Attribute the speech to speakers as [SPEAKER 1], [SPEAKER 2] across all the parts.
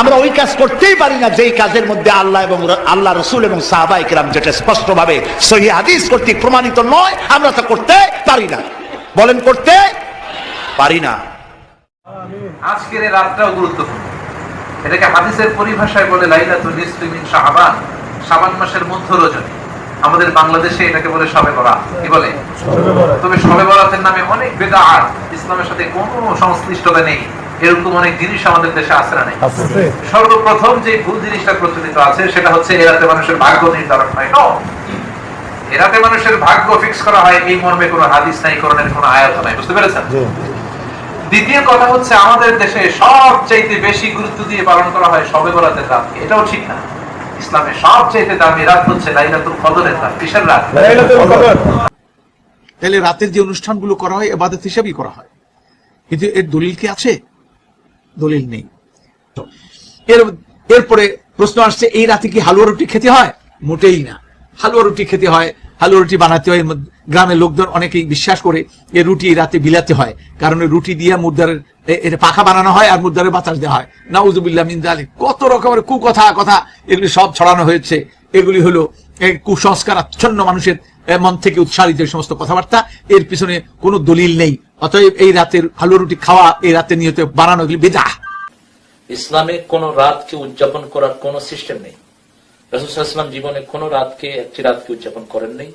[SPEAKER 1] আমরা ওই কাজ করতেই পারি না যেই কাজের মধ্যে আল্লাহ এবং আল্লাহ রসুল এবং সাহাবাই কেরাম যেটা স্পষ্টভাবে সহি হাদিস কর্তৃক প্রমাণিত নয় আমরা তা করতে পারি না। বলেন করতে পারি না।
[SPEAKER 2] আজকের এই রাতটাও গুরুত্বপূর্ণ। এটাকে হাদিসের পরিভাষায় বলে লাইলাতুল নিসফি মিন শাবান শাবান মাসের মধ্য রজনী। আমাদের বাংলাদেশে এটাকে বলে সবে বরাত। কি বলে? তবে সবে বরাতের নামে অনেক বেদাত ইসলামের সাথে কোনো সংশ্লিষ্টতা নেই। এরকম অনেক জিনিস আমাদের দেশে আছে না নেই? সর্বপ্রথম যে ভুল জিনিসটা প্রচলিত আছে সেটা হচ্ছে এরাতে মানুষের ভাগ্য নির্ধারণ হয় ন? এরাতে মানুষের ভাগ্য ফিক্স করা হয় এই মর্মে কোনো হাদিস নাই করণের কোনো আয়াত নাই বুঝতে পেরেছেন? দ্বিতীয় কথা হচ্ছে আমাদের দেশে সবচাইতে বেশি গুরুত্ব দিয়ে পালন করা হয় সবে বরাতের রাত এটাও ঠিক না। ইসলামে সবচাইতে দামি রাত হচ্ছে লাইলাতুল কদরের রাত কিসের রাত?
[SPEAKER 3] তাহলে রাতের যে অনুষ্ঠানগুলো করা হয় এবাদত হিসাবেই করা হয়। কিন্তু এর দলিল কি আছে? দলিল নেই। এর এরপরে প্রশ্ন আসছে এই রাতে কি হালুয়া রুটি খেতে হয়? মোটেই না। হালুয়া রুটি খেতে হয় হালুয়া রুটি বানাতে হয় গ্রামের লোকজন অনেকেই বিশ্বাস করে এ রুটি এই রাতে বিলাতে হয়। কারণ রুটি দিয়ে মুদ্রার এটা পাখা বানানো হয় আর মুদ্রারে বাতাস দেওয়া হয়। নাউজুবিল্লাহ মিন জালিক কত রকমের কুকথা কথা এগুলি সব ছড়ানো হয়েছে। এগুলি হলো কুসংস্কার আচ্ছন্ন মানুষের মন থেকে উৎসারিত এই সমস্ত কথাবার্তা। এর পিছনে কোনো দলিল নেই। অতএব এই রাতের হালুয়া রুটি খাওয়া, এই রাতে নিয়ত বানানো এগুলি বেদা
[SPEAKER 4] ইসলামে কোন রাতকে উদযাপন করার কোন সিস্টেম নেই। রসুলাম জীবনে কোন রাতকে, একটি রাতকে উদযাপন করেন নাই।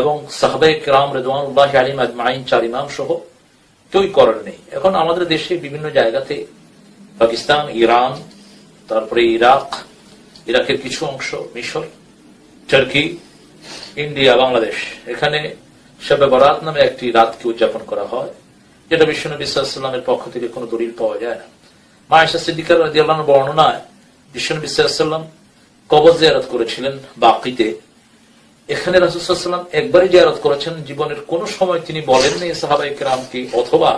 [SPEAKER 4] এবং সাহবাই কেরাম রেদওয়ানুল্লাহ আলিম আজমাইন, চার ইমাম সহ কেউই করেন নেই। এখন আমাদের দেশে বিভিন্ন জায়গাতে পাকিস্তান, ইরান, তারপরে ইরাক, ইরাকের কিছু অংশ, মিশর টার্কি ইন্ডিয়া বাংলাদেশ এখানে শবে বরাত নামে একটি রাতকে উদযাপন করা হয়। যেটা বিশ্বনবী সাল্লামের পক্ষ থেকে কোনো দলিল পাওয়া যায় না। মায়েশা সিদ্দিকার রাদিয়াল্লাহু বর্ণনায় বিশ্বনবী সাল্লাম কবর জিয়ারত করেছিলেন বাকিতে। এখানে রাসুসাল্লাম একবারই জিয়ারত করেছেন। জীবনের কোন সময় তিনি বলেন নাই সাহাবাই কেরামকে, অথবা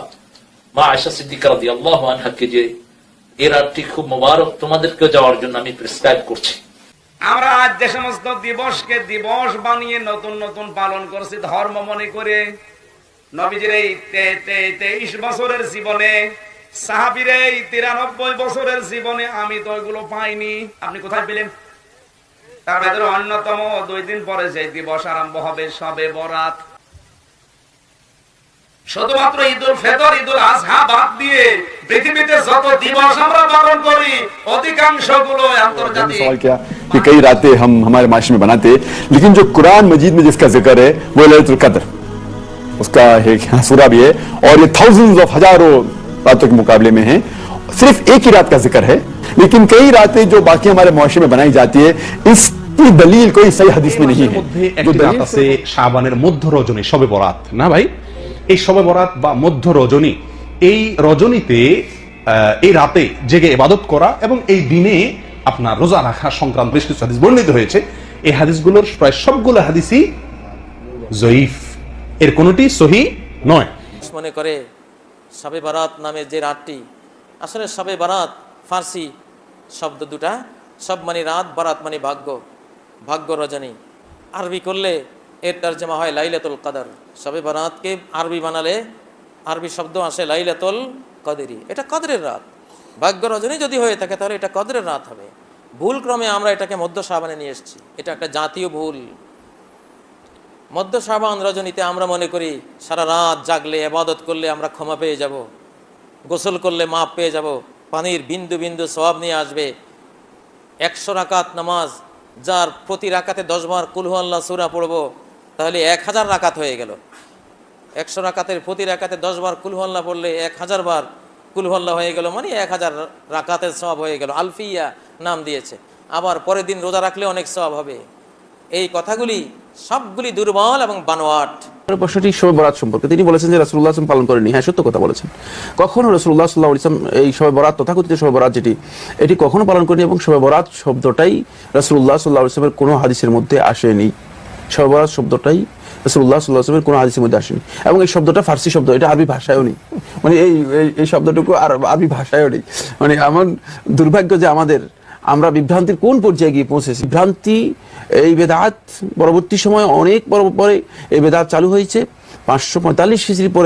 [SPEAKER 4] মা আয়সা সিদ্দিকার রাদিয়াল্লাহু আনহাকে যে এ রাতটি খুব মোবারক তোমাদেরকে যাওয়ার জন্য আমি প্রেসক্রাইব করছি।
[SPEAKER 5] আমরা আজ যে সমস্ত দিবসকে দিবস বানিয়ে নতুন নতুন পালন করছি, ধর্ম মনে করে, নবীজির এই তেইশ বছরের জীবনে, সাহাবির এই তিরানব্বই বছরের জীবনে আমি তো ওইগুলো পাইনি। আপনি কোথায় পেলেন? তার ভেতরে অন্যতম দুই দিন পরে যে দিবস আরম্ভ হবে, সবে বরাত। শুধুমাত্র ঈদুল ফেতর ঈদুল আজহা বাদ দিয়ে পৃথিবীতে যত দিবস আমরা পালন করি অধিকাংশ গুলো
[SPEAKER 6] मैंने
[SPEAKER 5] আন্তর্জাতিক
[SPEAKER 6] सवाल किया कि कई रातें हम हमारे माशरे में बनाते हैं लेकिन जो कुरान मजीद में जिसका जिक्र है वो ललितुल कद्र उसका एक यहाँ सूरा भी है और ये थाउजेंड्स ऑफ हजारों रातों के मुकाबले में है सिर्फ एक ही रात का जिक्र है लेकिन कई रातें जो बाकी हमारे मुआशरे में बनाई जाती है इसकी दलील कोई सही हदीस में नहीं
[SPEAKER 7] মাসের
[SPEAKER 6] है
[SPEAKER 7] মধ্যে
[SPEAKER 6] जो
[SPEAKER 7] একটি রাত
[SPEAKER 6] दलील
[SPEAKER 7] আছে শাবানের মধ্য রজনী সবে বরাত না ভাই এই সবে বরাত বা মধ্য রজনী, এই রজনীতে এই রাতে জেগে ইবাদত করা এবং এই দিনে আপনার রোজা রাখা সংক্রান্ত বেশ কিছু হাদিস বর্ণিত হয়েছে। এই হাদিসগুলোর প্রায় সবগুলো হাদিসই জয়ীফ। এর কোনটি সহি নয়।
[SPEAKER 8] মনে করে শবে বারাত নামে যে রাতটি, আসলে শবে বারাত ফার্সি শব্দ দুটা, সব মানে রাত, বারাত মানে ভাগ্য ভাগ্য রজনী। আরবি করলে এর তর্জমা হয় লাইলাতুল কাদার। সবে বারাতকে আরবি বানালে আরবি শব্দ আসে লাইলাতুল কদেরি। এটা কদরের রাত। ভাগ্য রজনী যদি হয়ে থাকে, তাহলে এটা কদরের রাত হবে। ভুল ক্রমে আমরা এটাকে মধ্য সাবানে নিয়ে এসেছি। এটা একটা জাতীয় ভুল। মধ্য সাবান রজনীতে আমরা মনে করি, সারা রাত জাগলে, আবাদত করলে আমরা ক্ষমা পেয়ে যাব। গোসল করলে মাপ পেয়ে যাব। পানির বিন্দু বিন্দু সবাব নিয়ে আসবে। একশো রাকাত নামাজ, যার প্রতি রাকাতে দশবার কুলহু আল্লাহ সুরা পড়ব। তাহলে এক হাজার রাকাত হয়ে গেল। একশো রাকাতের প্রতি রাকাতে দশবার কুলহু আল্লাহ পড়লে এক হাজার বার কুলহু আল্লাহ হয়ে গেল মানে এক হাজার রাকাতের সব হয়ে গেল। আলফিয়া নাম দিয়েছে। আবার পরের দিন রোজা রাখলে অনেক সব হবে। এই কথাগুলি সবগুলি দুর্বল এবং বানোয়াট।
[SPEAKER 9] প্রশ্নটি শবে বরাত সম্পর্কে। তিনি বলেছেন যে রাসুল্লাহ আসলাম পালন করেনি হ্যাঁ সত্য কথা বলেছেন। কখনো রসুল্লাহ সাল্লাহ ইসলাম এই শবে বরাত, তথাকথিত শবে বরাত যেটি, এটি কখনো পালন করেনি এবং শবে বরাত শব্দটাই রাসুল্লাহ সাল্লাহ ইসলামের কোনো হাদিসের মধ্যে আসেনি। বরাত শব্দটাই রসুল্লাহ সাল্লাহামের কোনো মধ্যে আসেনি। এবং এই শব্দটা ফার্সি শব্দ, এটা আরবি ভাষায়ও নেই। মানে এই, এই- শব্দটুকু আর আরবি ভাষায়ও নেই। মানে এমন দুর্ভাগ্য যে আমাদের, আমরা বিভ্রান্তির কোন পর্যায়ে গিয়ে পৌঁছেছি। ভ্রান্তি এই বেদাত, পরবর্তী সময়ে অনেক পরে এই বেদাত চালু হয়েছে। পাঁচশো পঁয়তাল্লিশ হিজড়ি পরে